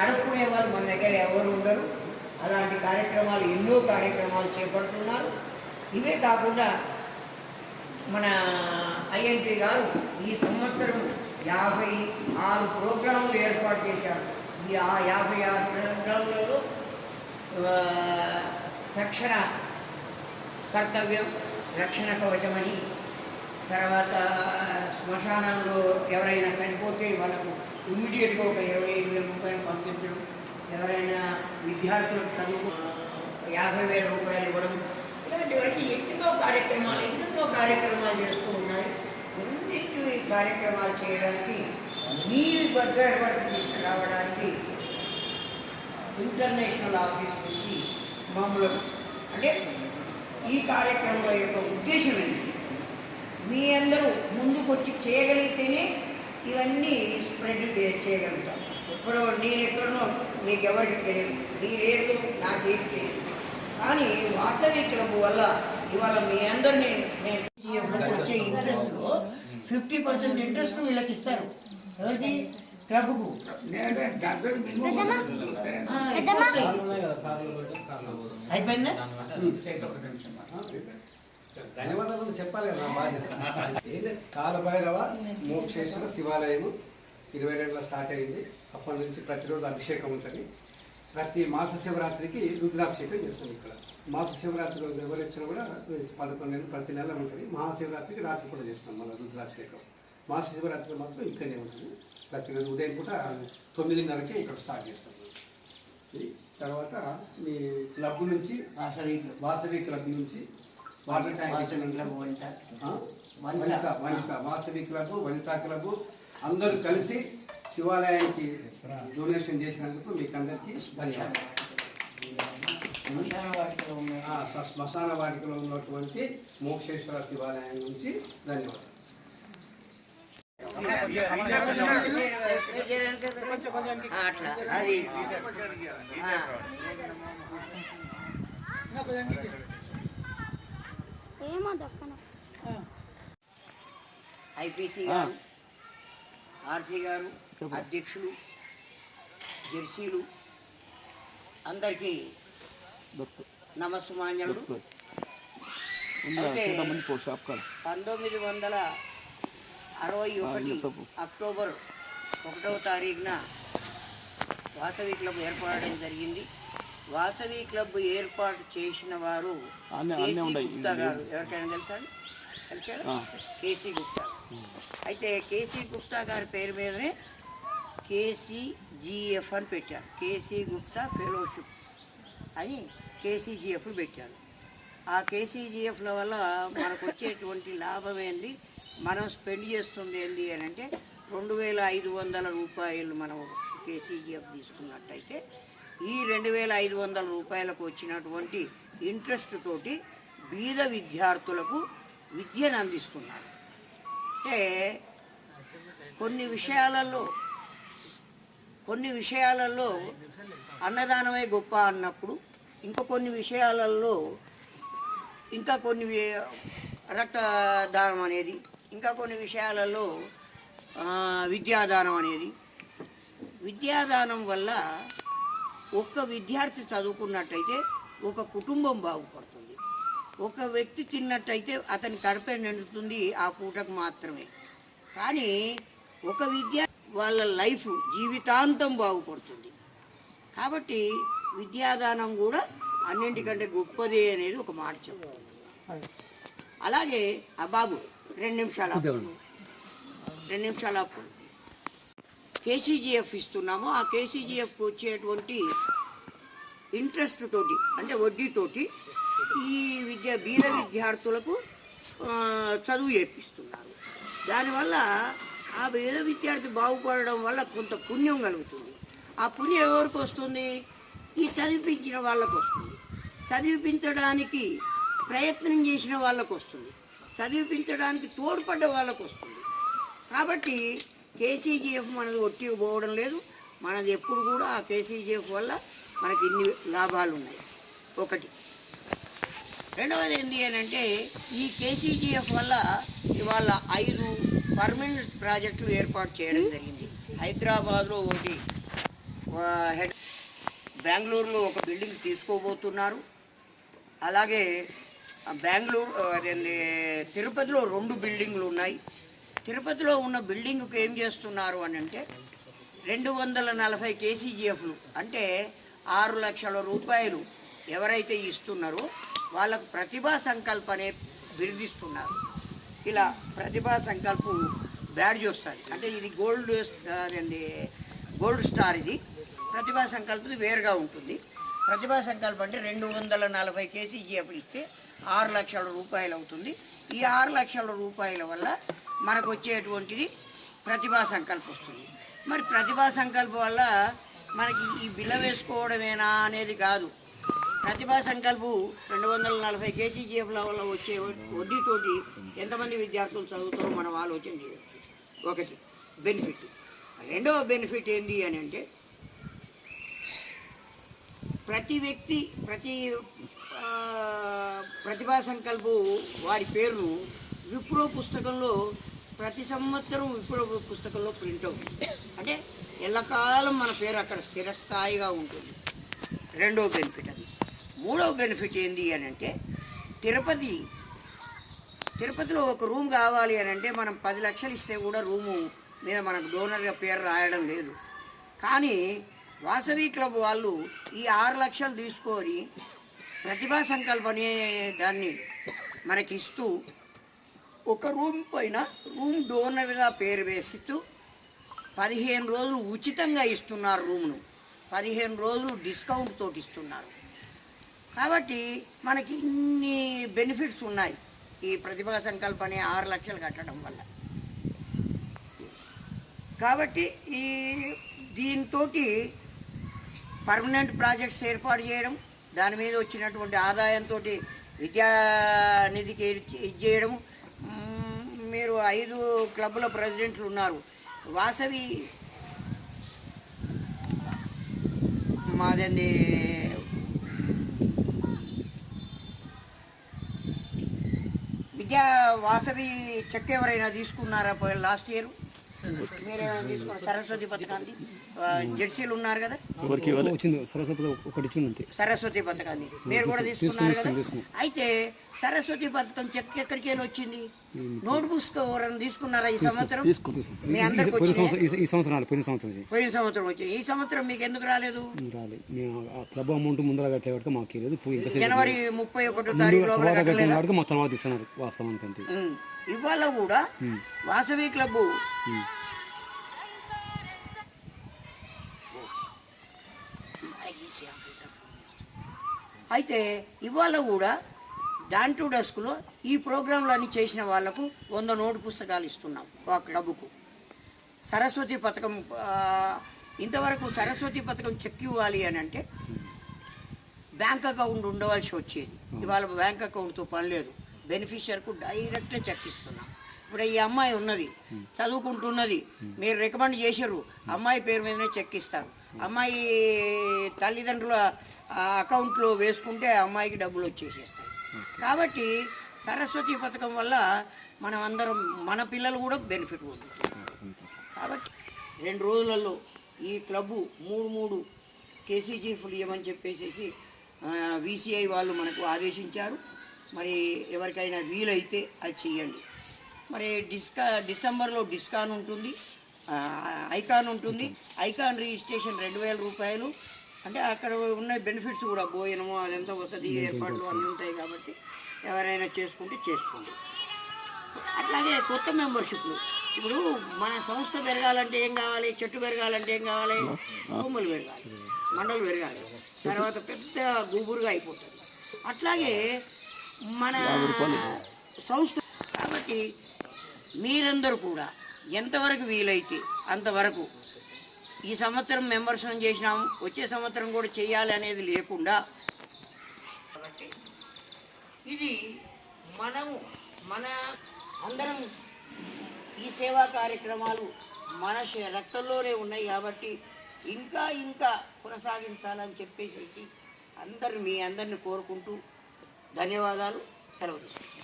అడుక్కునే వాళ్ళు మన దగ్గర ఎవరు ఉండరు. అలాంటి కార్యక్రమాలు ఎన్నో కార్యక్రమాలు చేపడుతున్నారు. ఇవే కాకుండా మన ఐఎన్పి గారు ఈ సంవత్సరం యాభై ఆరు ప్రోగ్రాంలు ఏర్పాటు చేశారు. ఈ ఆ యాభై ఆరు ప్రోగ్రాంలలో తక్షణ కర్తవ్యం రక్షణ కవచమని తర్వాత శ్మశానంలో ఎవరైనా చనిపోతే వాళ్ళకు ఇమ్మీడియట్గా ఒక ఇరవై ఐదు వేల రూపాయలు పంపించడం ఎవరైనా విద్యార్థులకు చదువు యాభై వేల రూపాయలు ఇవ్వడం ఇలాంటివన్నీ ఎన్నో కార్యక్రమాలు ఎన్నెన్నో కార్యక్రమాలు చేస్తూ ఉన్నాయి. ఎన్నింటి కార్యక్రమాలు చేయడానికి మీ దగ్గర వరకు తీసుకురావడానికి ఇంటర్నేషనల్ ఆఫీస్ నుంచి మామూలు అంటే ఈ కార్యక్రమం యొక్క ఉద్దేశం ఏంటి? ముందుకొచ్చి చేయగలిగితేనే ఇవన్నీ స్ప్రెడ్ చేయగలుగుతాం. ఇప్పుడు నేను ఎక్కడనో మీకు ఎవరికి తెలియదు. మీరేదో నాకేం తెలియదు. కానీ వాసవి క్లబ్ వల్ల ఇవాళ మీ అందరినీ నేను ఈ వచ్చే ఇంట్రెస్ట్లో ఫిఫ్టీ పర్సెంట్ ఇంట్రెస్ట్ వీళ్ళకి ఇస్తారు. క్లబ్కు. అయిపోయిందా. ధన్యవాదాలు చెప్పాలి కదా నా బాధ్యత. కాలభైరవ మోక్షేశ్వర శివాలయం ఇరవై రెండులో స్టార్ట్ అయింది. అప్పటి నుంచి ప్రతిరోజు అభిషేకం ఉంటుంది. ప్రతి మాస శివరాత్రికి రుద్రాభిషేకం చేస్తాం ఇక్కడ. మాస శివరాత్రి రోజు ఎవరు వచ్చినా కూడా పదకొండు నెలలు ప్రతి నెల ఉంటుంది. మహాశివరాత్రికి రాత్రి కూడా చేస్తాం మళ్ళీ రుద్రాభిషేకం. మాస శివరాత్రి మాత్రం ఇక్కడనే ఉంటుంది. ప్రతిరోజు ఉదయం పూట తొమ్మిదిన్నరకే ఇక్కడ స్టార్ట్ చేస్తాం. తర్వాత మీ క్లబ్ నుంచి వాసవి క్లబ్ నుంచి వనిత వనిత వాసవి క్లబ్ వనితా క్లబ్. అందరూ కలిసి శివాలయానికి డొనేషన్ చేసినందుకు మీకు అందరికీ ధన్యవాదాలు. శ్మశాన వాటికలో ఉన్నటువంటి మోక్షేశ్వర శివాలయం నుంచి ధన్యవాదాలు. అట్లా. అది. ఏమో దక్కన. ఐపీసీ గారు ఆర్సీ గారు అధ్యక్షులు జెర్సీలు అందరికీ నమస్సుమాన్యుడు పంతొమ్మిది వందల అరవై ఒకటి అక్టోబర్ ఒకటవ తారీఖున వాసవి క్లబ్ ఏర్పడడం జరిగింది. వాసవి క్లబ్ ఏర్పాటు చేసిన వారు కేసీ గుప్తా గారు. ఎవరికైనా తెలుసా? తెలుసా? K C Gupta. అయితే కేసీ గుప్తా గారి పేరు మీదనే కేసీజీఎఫ్ అని పెట్టారు. కేసీ గుప్తా ఫెలోషిప్ అని కేసీజీఎఫ్ పెట్టారు. ఆ కేసీజీఎఫ్ల వల్ల మనకు వచ్చేటువంటి లాభం ఏంది? మనం స్పెండ్ చేస్తుంది ఏంది అని అంటే రెండు వేల ఐదు వందల రూపాయలు మనం కేసీజీఎఫ్ తీసుకున్నట్టయితే ఈ రెండు వేల ఐదు వందల రూపాయలకు వచ్చినటువంటి ఇంట్రెస్ట్ తోటి బీద విద్యార్థులకు విద్యను అందిస్తున్నారు. అంటే కొన్ని విషయాలలో కొన్ని విషయాలలో అన్నదానమే గొప్ప అన్నప్పుడు ఇంకా కొన్ని విషయాలలో ఇంకా కొన్ని రక్తదానం అనేది ఇంకా కొన్ని విషయాలలో విద్యాదానం అనేది. విద్యాదానం వల్ల ఒక్క విద్యార్థి చదువుకున్నట్టయితే ఒక కుటుంబం బాగుపడుతుంది. ఒక వ్యక్తి తిన్నట్టయితే అతని కడుపే నిండుతుంది ఆ పూటకు మాత్రమే. కానీ ఒక విద్య వాళ్ళ లైఫ్ జీవితాంతం బాగుపడుతుంది. కాబట్టి విద్యాదానం కూడా అన్నింటికంటే గొప్పది అనేది ఒక మాట చెప్తుంది అలాగే ఆ బాబు రెండు నిమిషాలు ఆపు. రెండు నిమిషాలు అప్పుడు కేసీజీఎఫ్ ఇస్తున్నాము. ఆ కేసీజీఎఫ్ వచ్చేటువంటి ఇంట్రెస్ట్ తోటి అంటే వడ్డీతోటి ఈ విద్య బీద విద్యార్థులకు చదువు చేపిస్తున్నారు దానివల్ల ఆ బీద విద్యార్థి బాగుపడడం వల్ల కొంత పుణ్యం కలుగుతుంది. ఆ పుణ్యం ఎవరికి వస్తుంది? ఈ చదివిపించిన వాళ్ళకు వస్తుంది. చదివిపించడానికి ప్రయత్నం చేసిన వాళ్ళకు వస్తుంది. చదివిపించడానికి తోడ్పడ్డ వాళ్ళకు వస్తుంది. కాబట్టి కేసీజీఎఫ్ మనది ఒట్టి పోవడం లేదు. మనది ఎప్పుడు కూడా ఆ కేసీజీఎఫ్ వల్ల మనకి ఇన్ని లాభాలు ఉన్నాయి ఒకటి. రెండవది ఏంటి అంటే ఈ కేసీజీఎఫ్ వల్ల ఇవాళ ఐదు పర్మనెంట్ ప్రాజెక్టులు ఏర్పాటు చేయడం జరిగింది. హైదరాబాద్లో ఒకటి హెడ్ బెంగళూరులో ఒక బిల్డింగ్ తీసుకోబోతున్నారు. అలాగే బెంగళూరు తిరుపతిలో రెండు బిల్డింగ్లు ఉన్నాయి. తిరుపతిలో ఉన్న బిల్డింగ్కి ఏం చేస్తున్నారు అని అంటే రెండు వందల నలభై కేసీజీఎఫ్లు అంటే ఆరు లక్షల రూపాయలు ఎవరైతే ఇస్తున్నారో వాళ్ళకు ప్రతిభా సంకల్ప అనే బిరుదిస్తున్నారు. ఇలా ప్రతిభా సంకల్పం బ్యాడ్జ్ వస్తుంది అంటే ఇది గోల్డ్ అదేంటి గోల్డ్ స్టార్ ఇది. ప్రతిభా సంకల్పది వేరుగా ఉంటుంది. ప్రతిభా సంకల్పం అంటే రెండు వందల నలభై కేసీజీఎఫ్లు ఇస్తే ఆరు లక్షల రూపాయలు అవుతుంది. ఈ ఆరు లక్షల రూపాయల వల్ల మనకు వచ్చేటువంటిది ప్రతిభా సంకల్పం వస్తుంది. మరి ప్రతిభా సంకల్పం వల్ల మనకి ఈ బిల్ల వేసుకోవడమేనా అనేది కాదు. ప్రతిభా సంకల్పం రెండు వందల నలభై కేసీజీఎఫ్ల వల్ల వచ్చే వడ్డీతోటి ఎంతమంది విద్యార్థులు చదువుతారో మనం ఆలోచన చేయవచ్చు ఒకటి బెనిఫిట్. రెండవ బెనిఫిట్ ఏంటి అని అంటే ప్రతి వ్యక్తి ప్రతి ప్రతిభా సంకల్పు వారి పేరును విప్రో పుస్తకంలో ప్రతి సంవత్సరం విప్రో పుస్తకంలో ప్రింట్ అవుతుంది. అంటే ఎల్లకాలం మన పేరు అక్కడ స్థిరస్థాయిగా ఉంటుంది. రెండవ బెనిఫిట్ అది. మూడవ బెనిఫిట్ ఏంటి అని అంటే తిరుపతి తిరుపతిలో ఒక రూమ్ కావాలి అని అంటే మనం పది లక్షలు ఇస్తే కూడా రూము మీద మనకు డోనర్గా పేరు రాయడం లేదు. కానీ వాసవి క్లబ్ వాళ్ళు ఈ ఆరు లక్షలు తీసుకొని ప్రతిభా సంకల్ప అనే దాన్ని మనకి ఇస్తూ ఒక రూమ్ పైన రూమ్ డోనర్గా పేరు వేసిస్తూ పదిహేను రోజులు ఉచితంగా ఇస్తున్నారు రూమ్ను. పదిహేను రోజులు డిస్కౌంట్ తోటి ఇస్తున్నారు. కాబట్టి మనకి ఇన్ని బెనిఫిట్స్ ఉన్నాయి ఈ ప్రతిభా సంకల్ప ఆరు లక్షలు కట్టడం వల్ల. కాబట్టి ఈ దీంతో పర్మనెంట్ ప్రాజెక్ట్స్ ఏర్పాటు చేయడం దాని మీద వచ్చినటువంటి ఆదాయంతో విద్యానిధికి ఇది చేయడం మీరు ఐదు క్లబ్ల ప్రెసిడెంట్లు ఉన్నారు. వాసవి మాదండి. విద్యా వాసవి చెక్ ఎవరైనా తీసుకున్నారా లాస్ట్ ఇయర్? మీరేమైనా సరస్వతి పథకాన్ని ఆ, జెర్సీలు ఉన్నారు కదా? సరస్వతి ఒకటి సరస్వతి పథకాన్ని. మీరు కూడా తీసుకున్నారు కదా? అయితే సరస్వతి పథకం చెక్ ఎక్కడికి వెళ్ళి వచ్చింది నోట్ బుక్స్ ఎవరైనా తీసుకున్నారా ఈ సంవత్సరం. మీ అందరికి ఈ- సంవత్సరం పోయిన సంవత్సరం. పోయిన సంవత్సరం వచ్చింది. ఈ సంవత్సరం మీకు ఎందుకు రాలేదు? రాలేదు మేము ఆ క్లబ్ అమౌంట్ ముందర కట్టే వాటికి మాకు జనవరి ముప్పై ఒకటో తారీఖు లోపల తర్వాత కట్టిన కట్టలేదా వాటికి మా తర్వాత ఇస్తున్నారు వాస్తవానికి అంతే. ఇవాళ కూడా వాసవి క్లబ్. అయితే ఇవాళ కూడా డాన్ టు డస్క్లో ఈ ప్రోగ్రాంలు అన్ని చేసిన వాళ్ళకు వంద నోటు పుస్తకాలు ఇస్తున్నాం ఆ క్లబ్కు. సరస్వతి పథకం ఇంతవరకు సరస్వతి పథకం చెక్ ఇవ్వాలి అని అంటే బ్యాంక్ అకౌంట్ ఉండవలసి వచ్చేది. ఇవాళ బ్యాంక్ అకౌంట్తో పని లేదు. బెనిఫిషియర్కు డైరెక్ట్గా చెక్ ఇస్తున్నాం. ఇప్పుడు ఈ అమ్మాయి ఉన్నది చదువుకుంటున్నది మీరు రికమెండ్ చేసారు అమ్మాయి పేరు మీదనే చెక్ ఇస్తారు. అమ్మాయి తల్లిదండ్రుల అకౌంట్లో వేసుకుంటే అమ్మాయికి డబ్బులు వచ్చేసేస్తాయి. కాబట్టి సరస్వతి పథకం వల్ల మనం అందరం మన పిల్లలు కూడా బెనిఫిట్ పొందుతున్నారు కాబట్టి రెండు రోజులలో ఈ క్లబ్బు మూడు మూడు కేసీజీఫ్లు ఇవ్వమని చెప్పేసి వీసీఐ వాళ్ళు మనకు ఆదేశించారు. మరి ఎవరికైనా వీలైతే అది చెయ్యండి. మరి డిస్కా డిసెంబర్లో డిస్కాన్ ఉంటుంది ఐకాన్ ఉంటుంది. ఐకాన్ రిజిస్ట్రేషన్ రెండు వేల రూపాయలు. అంటే అక్కడ ఉన్న బెనిఫిట్స్ కూడా భోజనము అదంతా వసతి ఏర్పాట్లు అన్నీ ఉంటాయి. కాబట్టి ఎవరైనా చేసుకుంటే చేసుకోండి. అట్లాగే కొత్త మెంబర్షిప్లు. ఇప్పుడు మన సంస్థ పెరగాలంటే ఏం కావాలి? చెట్టు పెరగాలంటే ఏం కావాలి? భూములు పెరగాలి మండలు పెరగాలి. తర్వాత పెద్ద గుబురుగా అయిపోతుంది. అట్లాగే మన సంస్థ కాబట్టి మీరందరూ కూడా ఎంతవరకు వీలైతే అంతవరకు ఈ సంవత్సరం మెంబర్షన్ చేసినాం వచ్చే సంవత్సరం కూడా చేయాలి అనేది లేకుండా కాబట్టి ఇది మనము మన అందరం ఈ సేవా కార్యక్రమాలు మన రక్తంలోనే ఉన్నాయి కాబట్టి ఇంకా ఇంకా కొనసాగించాలని చెప్పేసి అందరు మీ అందరిని కోరుకుంటూ ధన్యవాదాలు. సెలవు తీసుకుంటాను